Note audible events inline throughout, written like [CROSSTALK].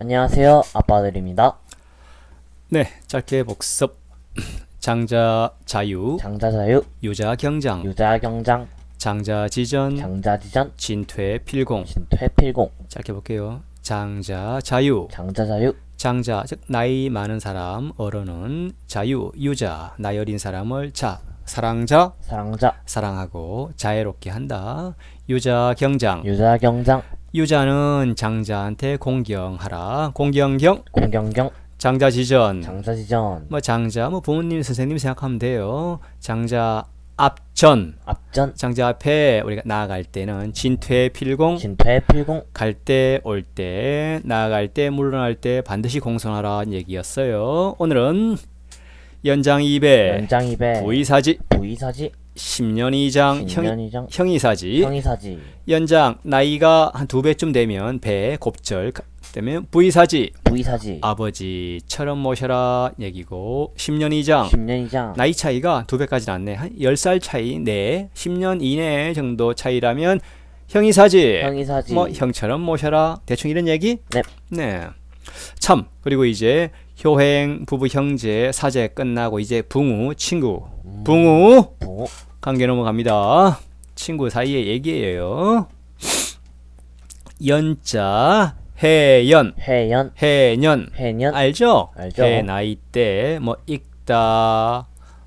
안녕하세요. 아빠들입니다. 네, 짧게 복습. [CLEARS THROAT] 장자 자유, 장자자유, 유자 경장, 유자경장, 장자 지전, 장자지전, 진퇴 필공. 진퇴필공, 짧게 볼게요. 장자 자유, 장자자유, 장자 즉 나이 많은 사람 어른은 자유, 유자 나이 어린 사람을 자 사랑자 사랑자, 사랑하고 자애롭게 한다. 유자 경장, 유자경장, 유자는 장자한테 공경하라. 공경경, 공경경, 장자 지전. 장자지전, 뭐 장자 뭐 부모님 선생님 생각하면 돼요. 장자 앞전. 앞전, 장자 앞에 우리가 나아갈 때는 진퇴 필공. 진퇴 필공, 갈 때 올 때 나아갈 때 물러날 때 반드시 공손하라는 얘기였어요. 오늘은 연장 2배. 연장입에 보이사지. 부의사지, 10년 이장 형, 신년이장, 형이사지 형이사지, 연장 나이가 한 두 배쯤 되면 배 곱절 되면 부의사지 부의사지, 아버지처럼 모셔라 얘기고 10년 이장 십년이장, 나이 차이가 두 배까지는 않네. 한 10살 차이 내 10년 이내 정도 차이라면 형이사지. 형이사지, 뭐 형처럼 모셔라. 대충 이런 얘기? 네. 네. 참. 그리고 이제 효행 부부 형제 사제 끝나고 이제 붕우 친구. 붕우 부, 관계 넘어갑니다. 친구 사이의 얘기예요. 연자 해연 해연, 해년 해년, 알죠? 알죠. 해 나이 때 뭐 읽다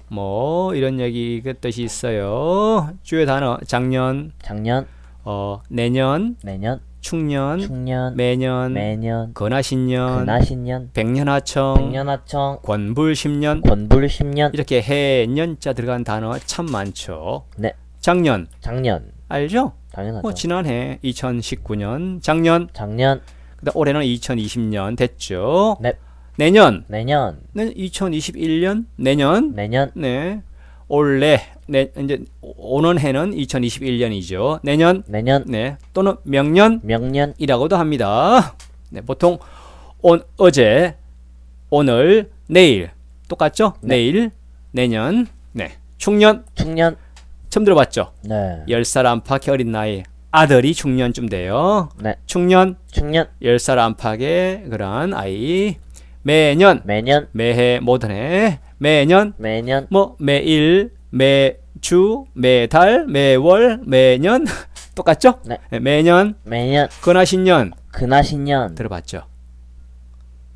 뭐 이런 얘기 그 뜻이 있어요. 주요 단어 작년, 작년, 어 내년, 내년, 충년, 충년, 매년, 매년, 건하신년, 근하신년, 백년하청, 백년하청, 권불십년 권불십년, 이렇게 해년자 들어간 단어 참 많죠. 네. 작년 작년, 알죠? 당연하죠. 뭐 지난해 2019년 작년 작년, 그다음 올해는 2020년 됐죠. 네. 내년 내년, 네, 2021년 내년 내년, 네. 올해 내 이제 오는 해는 2021년이죠. 내년? 내년, 네. 또는 명년이라고도 명년, 합니다. 네, 보통 온 어제 오늘 내일. 똑같죠? 네. 내일 내년. 네. 충년? 충년, 처음 들어봤죠? 네, 10살 안팎의 어린 나이. 아들이 중년쯤 돼요. 네, 충년? 충년, 10살 안팎의 그런 아이. 매년? 매년, 매해 모든 해 매년? 매년, 뭐 매일 매 주 매달 매월 매년 [LAUGHS] 똑같죠? 네. 매년 매년, 근하신년 근하신년, 들어봤죠?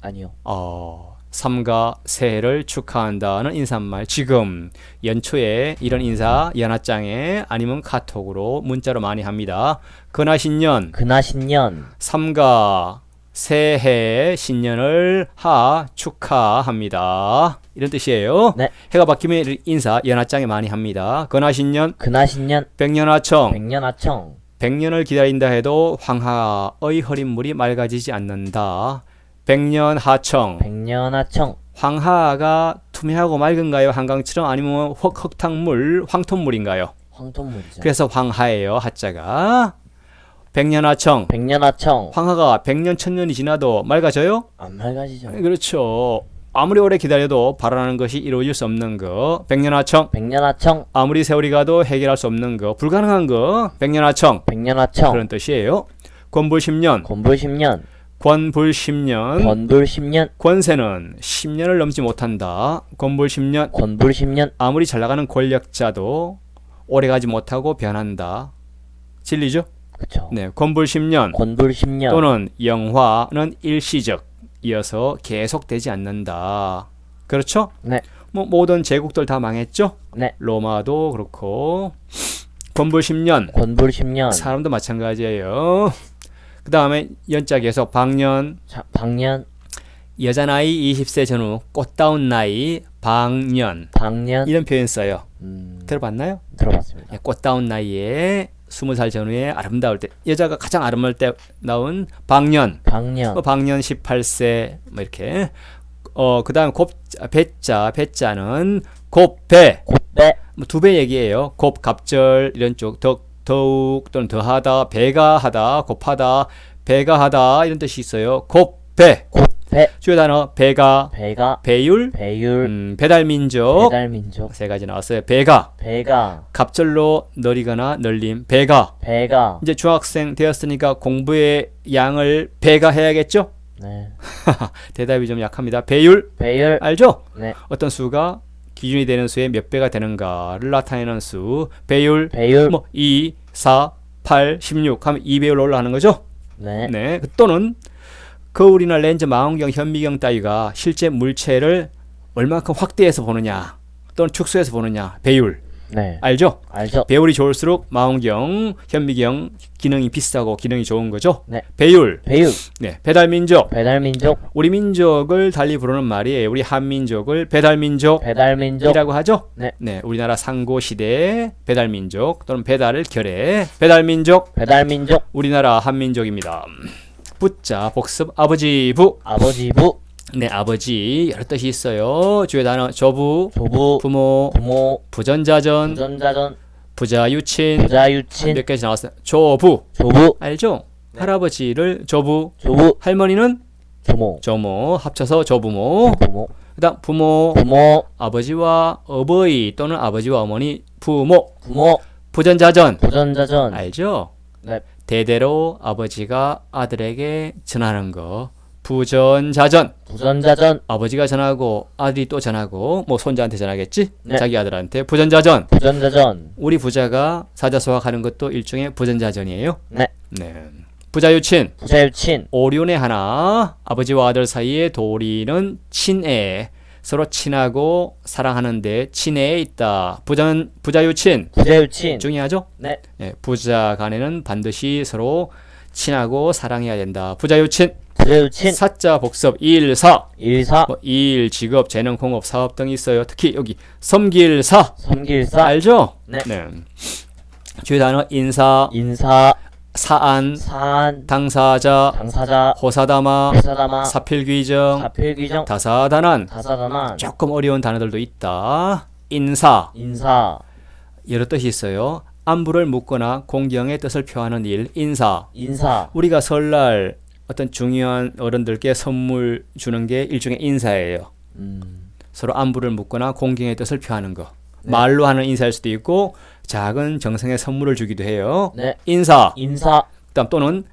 아니요, 어, 삼가 새해를 축하한다는 인사말 지금 연초에 이런 인사 연하장에 아니면 카톡으로 문자로 많이 합니다. 근하신년 근하신년, 삼가 새해 신년을 하 축하합니다. 이런 뜻이에요. 네. 해가 바뀌면 인사 연하장에 많이 합니다. 근하신년 근하신년, 백년하청 백년하청, 백년을 기다린다 해도 황하의 흐린 물이 맑아지지 않는다. 백년하청 백년하청, 황하가 투명하고 맑은가요? 한강처럼 아니면 흙, 흙탕물, 황토물인가요? 황토물이죠. 그래서 황하예요. 하자가 백년하청 백년하청, 황하가 백년 천년이 지나도 맑아져요? 안 맑아지죠. 그렇죠. 아무리 오래 기다려도 바라는 것이 이루어질 수 없는 거. 백년하청. 백년하청, 아무리 세월이 가도 해결할 수 없는 거. 불가능한 거. 백년하청. 백년하청, 그런 뜻이에요. 권불십년. 권불십년, 권불십년. 권불십년, 권세는 10년을 넘지 못한다. 권불십년. 권불십년, 아무리 잘 나가는 권력자도 오래가지 못하고 변한다. 진리죠? 그쵸. 네, 권불십년. 권불십년, 또는 영화는 일시적 이어서 계속되지 않는다. 그렇죠? 네, 뭐 모든 제국들 다 망했죠? 네, 로마도 그렇고 권불십년 권불십년, 사람도 마찬가지예요. 그 다음에 연자 계속 방년 자, 방년, 여자 나이 20세 전후 꽃다운 나이 방년 방년, 이런 표현 써요. 음, 들어봤나요? 들어봤습니다. 예, 꽃다운 나이에 20살 전후에 아름다울 때 여자가 가장 아름다울 때 나온 방년. 방년, 뭐 방년 18세 뭐 이렇게. 어 그다음 곱 배자 배자는 곱배. 곱배, 뭐 두 배 얘기예요. 곱 갑절 이런 쪽. 더, 더욱 또는 더하다 배가 하다 곱하다 배가 하다 이런 뜻이 있어요. 곱배. 곱 배, 주요 단어 배가 배가, 배율 배율, 음, 배달 민족 배달 민족, 세 가지 나왔어요. 배가 배가, 갑절로 느리거나 늘림 배가 배가, 이제 중학생 되었으니까 공부의 양을 배가 해야겠죠? 네. [LAUGHS] 대답이 좀 약합니다. 배율 배율. 알죠? 네. 어떤 수가 기준이 되는 수의 몇 배가 되는가를 나타내는 수 배율 배율. 뭐 2, 4, 8, 16 하면 2배율로 올라가는 거죠. 네. 네. 또는 거울이나 렌즈, 망원경, 현미경 따위가 실제 물체를 얼마큼 확대해서 보느냐 또는 축소해서 보느냐 배율 네. 알죠? 알죠? 배율이 좋을수록 망원경, 현미경 기능이 비싸고 기능이 좋은 거죠. 네. 배율, 배율. 네, 배달 민족. 배달 민족. 우리 민족을 달리 부르는 말이에요. 우리 한민족을 배달 민족이라고 배달 민족. 하죠. 네. 우리나라 상고 시대 배달 민족 또는 배달을 결해 배달 민족. 배달 민족. 우리나라 한민족입니다. 부자 복습 아버지 부. 아버지 부. 네, 아버지 여러 뜻이 있어요. 주요 단어 조부, 조부. 부모, 부모. 부전자전, 부전자전. 부자 유친 부자 유친. 몇 가지 나왔어요. 조부 조부. 알죠? 할아버지를 조부, 조부. 할머니는 조모. 조모 합쳐서 조부모. 부모. 그다음 부모, 부모. 아버지와 어버이 또는 아버지와 어머니 부모. 부모. 부전자전 부전자전. 알죠? 네. 대대로 아버지가 아들에게 전하는 거 부전자전. 부전자전. 아버지가 전하고 아들이 또 전하고 뭐 손자한테 전하겠지? 네. 자기 아들한테 부전자전. 부전자전. 우리 부자가 사자소학하는 것도 일종의 부전자전이에요. 네. 네. 부자 유친 부자유친. 오륜의 하나 아버지와 아들 사이의 도리는 친애 서로 친하고 사랑하는데 친애에 있다. 부자는 부자유친 부자유친. 중요하죠? 네. 네, 부자 간에는 반드시 서로 친하고 사랑해야 된다. 부자유친 부자유친. 사자 복섭 일사 일사. 뭐 일, 직업, 재능, 공업, 사업 등이 있어요. 특히 여기 섬길사 섬길사. 알죠? 네. 주요 단어 인사, 인사. 사안, 사안. 당사자, 당사자. 호사다마, 회사다마. 사필귀정, 사필귀정. 다사다난 다사다난. 조금 어려운 단어들도 있다. 인사 인사. 여러 뜻이 있어요. 안부를 묻거나 공경의 뜻을 표하는 일 인사. 인사. 우리가 설날 어떤 중요한 어른들께 선물 주는 게 일종의 인사예요. 음. 서로 안부를 묻거나 공경의 뜻을 표하는 거. 말로 하는 인사일 수도 있고 작은 정성의 선물을 주기도 해요. 네. 인사. 인사. 그다음 또는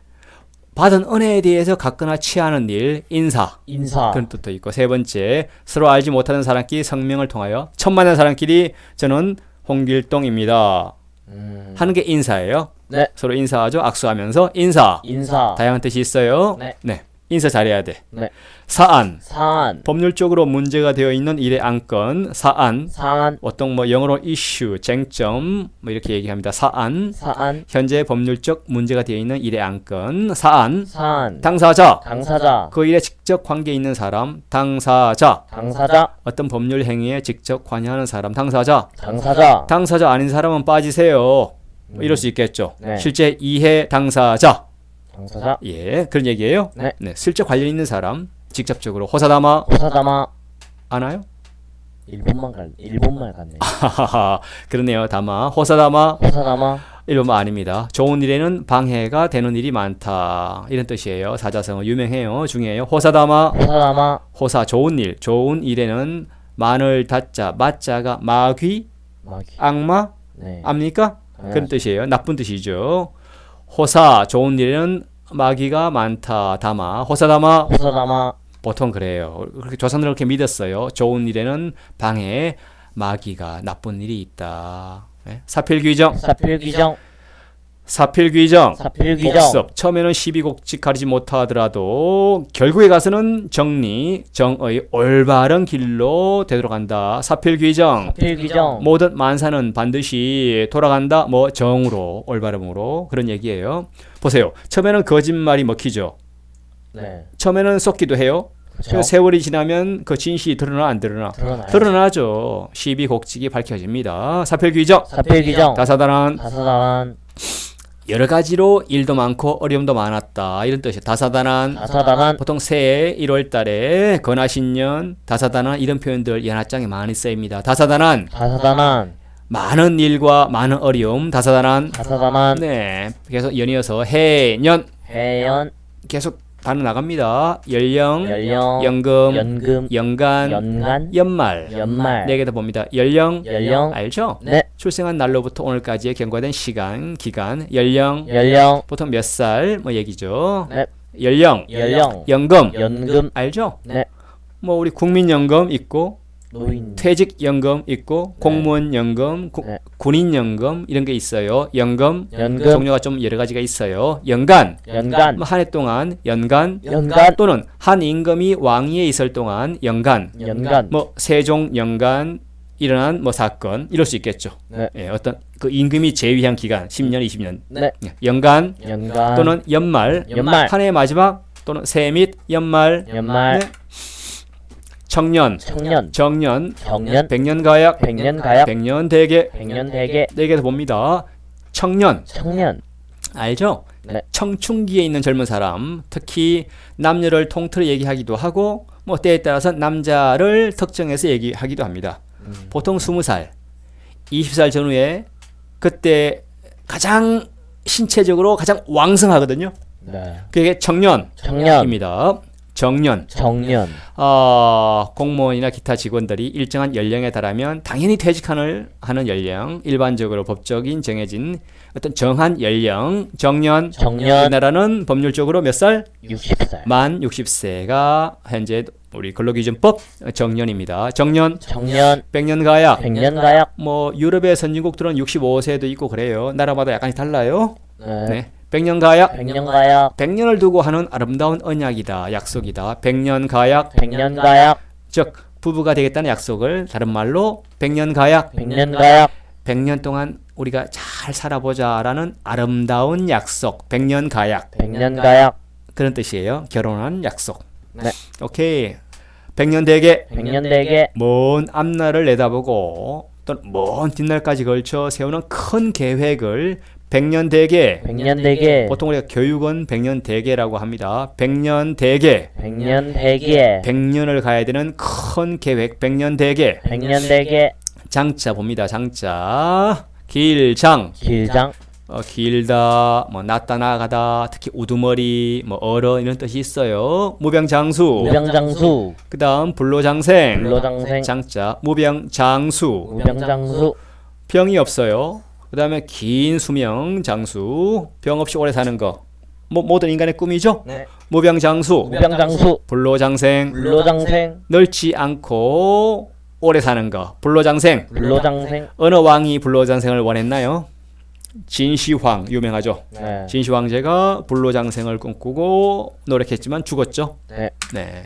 받은 은혜에 대해서 갖거나 취하는 일 인사. 인사. 그런 뜻도 있고 세 번째 서로 알지 못하는 사람끼리 성명을 통하여 처음 만난 사람끼리 저는 홍길동입니다 음. 하는 게 인사예요 네. 서로 인사하죠 악수하면서 인사 인사. 다양한 뜻이 있어요 네. 인사 잘해야 돼 네. 사안 사안. 법률적으로 문제가 되어 있는 일의 안건 사안 사안. 어떤 뭐 영어로 이슈 쟁점 뭐 이렇게 얘기합니다 사안 사안. 현재 법률적 문제가 되어 있는 일의 안건 사안 사안. 당사자 당사자. 그 일에 직접 관계 있는 사람 당사자 당사자. 어떤 법률 행위에 직접 관여하는 사람 당사자 당사자. 당사자 아닌 사람은 빠지세요 뭐 이럴 수 있겠죠 네. 실제 이해 당사자 당사자. 예 그런 얘기예요 네. 실제 관련 있는 사람 직접적으로 호사다마 호사다마. 아나요 일본만 갈 일본말 같네. [LAUGHS] 하하하 그러네요 다마 호사다마 호사다마. 일본말 아닙니다 좋은 일에는 방해가 되는 일이 많다 이런 뜻이에요 사자성어 유명해요 중요해요 호사다마 호사다마. 호사 좋은 일 좋은 일에는 마늘 다자 마자가 마귀 마귀. 악마 네. 압니까? 당연하죠. 그런 뜻이에요. 나쁜 뜻이죠. 호사 좋은 일에는 마귀가 많다. 다마 호사다마 호사다마. 보통 그래요. 그렇게 조상들은 그렇게 믿었어요. 좋은 일에는 방해 마귀가 나쁜 일이 있다. 네? 사필귀정 사필귀정. 사필귀정 사필귀정. 복습 처음에는 시비곡직 가리지 못하더라도 결국에 가서는 정리 정의 올바른 길로 되돌아간다. 사필귀정 사필귀정. 모든 만사는 반드시 돌아간다. 뭐 정으로 올바름으로 그런 얘기예요. 보세요. 처음에는 거짓말이 먹히죠. 네. 처음에는 썩기도 해요. 그렇죠. 그 세월이 지나면 그 진실이 드러나 안 드러나? 드러나요. 드러나죠. 시비곡직이 밝혀집니다. 사필귀정 사필귀정. 다사다난 다사다난. 여러 가지로 일도 많고 어려움도 많았다. 이런 뜻이에요. 다사다난 다사다난. 보통 새해 1월 달에 건하신년 다사다난 이런 표현들 연하장에 많이 쓰입니다. 다사다난 다사다난. 많은 일과 많은 어려움 다사다난 다사다난. 네 계속 연이어서 해년 해연. 계속 단어 나갑니다 연령 연령. 연금 연금. 연간 연간. 연말 연말. 네 개 다 봅니다 연령 연령. 알죠 네. 출생한 날로부터 오늘까지의 경과된 시간 기간 연령 연령. 보통 몇 살 뭐 얘기죠 네. 연령, 연령, 연금 연금, 알죠? 네. 뭐 우리 국민연금 있고 노인, 퇴직연금 있고 공무원연금, 구- 네. 군인연금 이런 게 있어요. 연금. 연금, 종류가 좀 여러 가지가 있어요. 연간. 연간, 뭐한해 동안 연간 연간, 또는 한 임금이 왕위에 있을 동안 연간. 연간, 뭐 세종 연간 일어난 뭐 사건 이럴 수 있겠죠. 네. 예, 어떤 그 임금이 재위한 기간 10년, 20년. 네, 예, 연간 연간, 또는 연말. 연말, 한 해의 마지막 또는 새 및 연말. 연말, 네. 청년 청년, 정년 경년, 백년 가약 백년 가약, 백년 대계 백년 대계, 네 봅니다. 청년 청년, 알죠? 네. 청춘기에 있는 젊은 사람, 특히 남녀를 통틀어 얘기하기도 하고 뭐 때에 따라서 남자를 특정해서 얘기하기도 합니다. 음. 보통 20살, 20살 전후에 그때 가장 신체적으로 가장 왕성하거든요. 네, 그게 청년입니다. 정년. 정년, 어, 공무원이나 기타 직원들이 일정한 연령에 달하면 당연히 퇴직하는 하는 연령, 일반적으로 법적인 정해진 어떤 정한 연령, 정년. 정년, 우리나라는 법률적으로 몇 살? 60살, 만 60세가 현재 우리 근로기준법 정년입니다. 정년, 청년, 백년 가약. 백년 가약, 뭐 유럽의 선진국들은 65세도 있고 그래요. 나라마다 약간 달라요. 네, 네. 백년 가약. 백년 가약, 백년을 두고 하는 아름다운 언약이다. 약속이다. 백년 가약. 백년 가약, 즉 부부가 되겠다는 약속을 다른 말로 백년 가약. 백년 가약, 백년 동안 우리가 잘 살아보자라는 아름다운 약속. 백년 가약. 백년 가약, 그런 뜻이에요. 결혼한 약속. 네. 오케이. 백년 대계. 백년 대계, 먼 앞날을 내다보고 또는 먼 뒷날까지 걸쳐 세우는 큰 계획을 백년 대계. 백년 대계, 보통 우리가 교육은 백년 대계라고 합니다. 백년 대계. 백년 대계, 백년을 가야 되는 큰 계획. 백년 대계. 백년 대계, 장자 봅니다. 장자. 길장. 길장, 어, 길다, 뭐 낮다 나가다, 특히 우두머리, 뭐 얼어 이런 뜻이 있어요. 무병장수. 무병장수, 그다음 불로장생. 불로장생, 장자. 무병장수. 무병장수, 병이 없어요. 그 다음에 긴 수명 장수. 병 없이 오래 사는 거. 뭐 모든 인간의 꿈이죠. 네. 무병장수. 무병장수, 불로장생. 불로장생, 늙지 않고 오래 사는 거. 불로장생. 불로장생, 어느 왕이 불로장생을 원했나요? 진시황 유명하죠. 네, 진시황제가 불로장생을 꿈꾸고 노력했지만 죽었죠. 네, 네.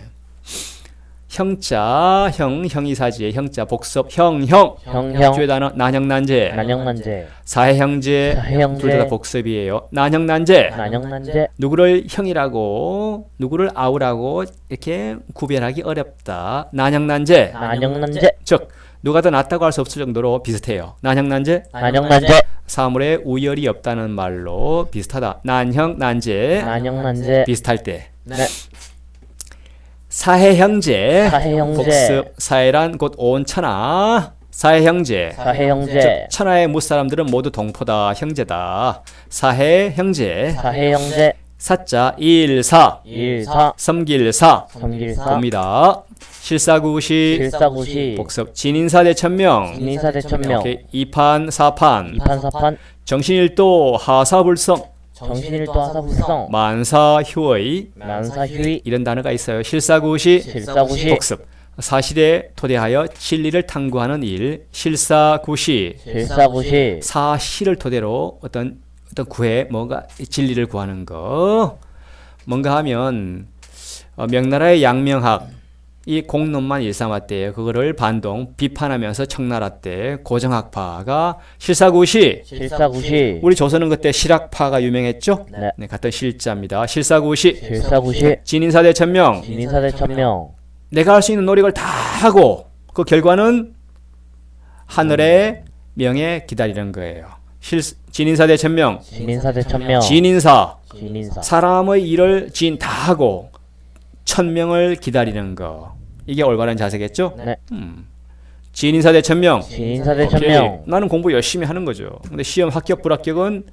형자 형 형이사지의 형자 복섭 형 형. 형형, 주의 단어 난형난제. 난형난제, 사해형제. 사해형제. 둘 다 복습이에요. 난형난제. 난형난제, 누구를 형이라고 누구를 아우라고 이렇게 구별하기 어렵다. 난형난제. 난형난제, 즉 누가 더 낫다고 할 수 없을 정도로 비슷해요. 난형난제. 난형난제, 사물에 우열이 없다는 말로 비슷하다. 난형 난제. 난형난제, 비슷할 때. 네, 사해형제. 사해형제, 복습 사해란 곧 온 천하. 사해형제. 사해형제, 천하의 무사람들은 모두 동포다 형제다. 사해형제. 사해형제, 사자 일사. 일사, 섬길사. 섬길사, 봅니다. 실사구시. 실사구시, 복습. 진인사 대천명. 진인사 대천명. 이판 사판. 이판 사판, 정신일도 하사불성 정신일도 하사불성, 만사 효의 만사휴이, 이런 단어가 있어요. 실사구시. 실사구시, 복습. 사실에 토대하여 진리를 탐구하는 일. 실사구시. 실사구시, 사실을 토대로 어떤 어떤 구해 뭔가 진리를 구하는 거. 뭔가 하면 어, 명나라의 양명학 이 공론만 일삼았대요. 그거를 반동 비판하면서 청나라 때 고정학파가 실사구시. 실사구시, 우리 조선은 그때 실학파가 유명했죠. 네, 네, 같은 실자입니다. 실사구시. 실사구시, 진인사 대 천명. 진인사 대 천명, 내가 할 수 있는 노력을 다 하고 그 결과는 하늘의 명예 기다리는 거예요. 실, 진인사 대 천명. 진인사 대 천명, 진인사. 진인사, 사람의 일을 진 다 하고 천명을 기다리는 거 이게 올바른 자세겠죠? 네, 음. 진인사 대 천명 진인사 대 천명, 오케이. 나는 공부 열심히 하는 거죠. 근데 시험 합격 불합격은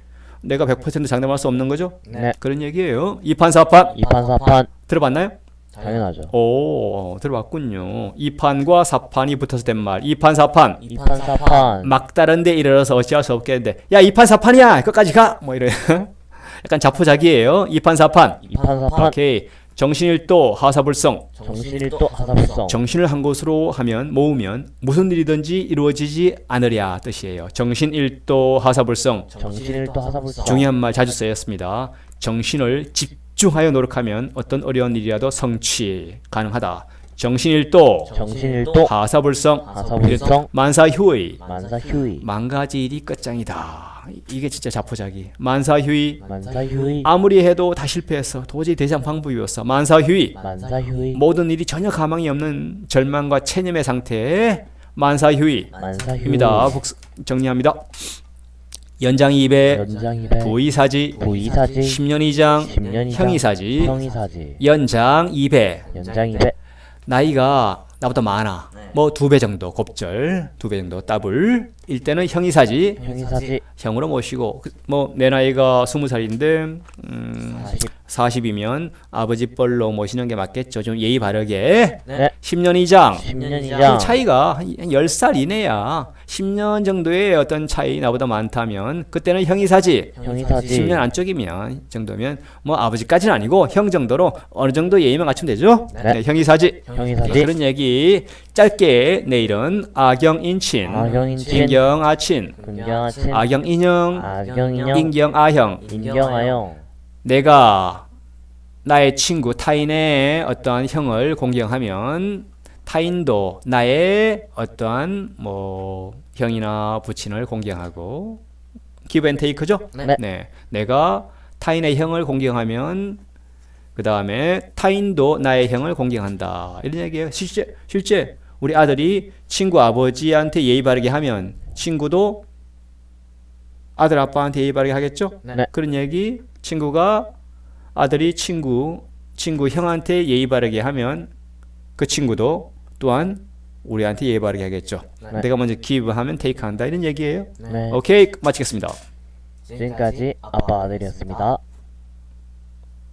내가 100% 장담할 수 없는 거죠? 네, 그런 얘기예요. 이판사판 이판사판, 들어봤나요? 당연하죠. 오 들어봤군요. 이판과 사판이 붙어서 된 말. 이판사판 이판사판, 막다른 데 이르러서 어찌할 수 없겠는데 야 이판사판이야 끝까지 가 뭐 이래 [LAUGHS] 약간 자포자기예요. 이판사판. 이판사판 오케이. 정신일도 하사불성. 정신일도 하사불성 정신을 한 곳으로 하면 모으면 무슨 일이든지 이루어지지 않으랴 뜻이에요. 정신일도 하사불성. 정신일도 하사불성 중요한 말 자주 쓰였습니다. 정신을 집중하여 노력하면 어떤 어려운 일이라도 성취 가능하다. 정신일도 정신일도 하사불성 하사불성 만사휴의 만사휴의 망가지 일이 끝장이다. 이게 진짜 자포자기. 만사휴의 만사휴의 아무리 해도 다 실패했어. 도저히 대장 방법이 없어. 만사휴의 만사휴의 모든 일이 전혀 가망이 없는 절망과 체념의 상태에 만사휴의 입니다. 복수, 정리합니다. 연장 2배, 연장 2배 보이사지, 보이사지. 10년 이상, 10년 이상 형이사지, 형이사지. 연장 2배. 연장 2배 나이가 나보다 많아. 뭐두 배 정도. 곱절, 두 배 정도. 더블. 일 때는 형이사지, 형이사지 형으로 모시고 뭐 내 나이가 20살인데 음, 40 40 이면 아버지 뻘로 모시는 게 맞겠죠. 좀 예의 바르게. 네 10년 이상. 10년 그 이상 차이가 한 10살 이내야. 10년 정도의 어떤 차이 나보다 많다면 그때는 형이사지. 형이사지 10년 안쪽이면 정도면 뭐 아버지까지는 아니고 형 정도로 어느 정도 예의만 갖추면 되죠. 네. 네, 형이사지. 형이사지 그런 얘기 짧게 내일은 악영인친, 악영인친 인경아친, 군경아친 악영인형, 악영인형 인경아형. 인경아형 내가 나의 친구 타인의 어떠한 형을 공경하면 타인도 나의 어떠한 뭐 형이나 부친을 공경하고 기브앤테이크죠. 네. 내가 타인의 형을 공경하면 그 다음에 타인도 나의 형을 공경한다. 이런 얘기예요. 실제 실제 우리 아들이 친구 아버지한테 예의 바르게 하면 친구도 아들 아빠한테 예의 바르게 하겠죠. 네. 그런 얘기 친구가 아들이 친구 친구 형한테 예의 바르게 하면 그 친구도 또한 우리한테 예의 바르게 하겠죠. 네. 내가 먼저 기브하면 테이크 한다 이런 얘기예요. 네 오케이 마치겠습니다. 지금까지 아빠 아들이었습니다